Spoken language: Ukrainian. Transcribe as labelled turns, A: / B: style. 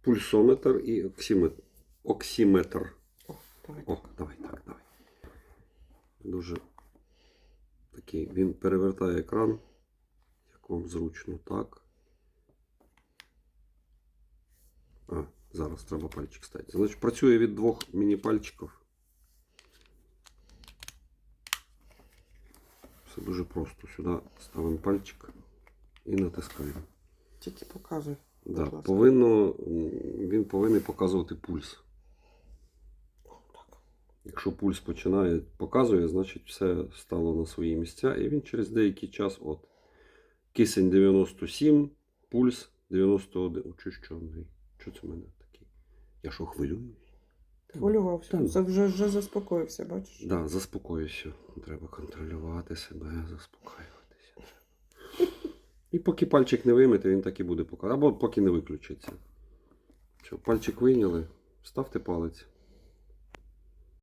A: пульсометр і оксиметр. оксиметр.
B: О, давай.
A: О, давай, так, давай. Дуже такий. Він перевертає екран, як вам зручно, так. А, зараз треба пальчик стати. Значить, працює від двох міні-пальчиків. Все дуже просто. Сюди ставимо пальчик і натискаємо.
B: Тільки показуй.
A: Да,
B: Будь ласка.
A: повинно, він повинен показувати пульс.
B: Так.
A: Якщо пульс починає показує, значить все стало на свої місця. І він через деякий час, от, кисень 97, пульс 91. О, чи що, це в мене такий? Я що, хвилююсь?
B: Хвилювався.
A: Та,
B: Це вже, вже заспокоївся, бачиш?
A: Так, да, заспокоюся. Треба контролювати себе, заспокоюватися. І поки пальчик не виймете, він так і буде показувати. Або поки не виключиться. Що, пальчик вийняли, ставте палець.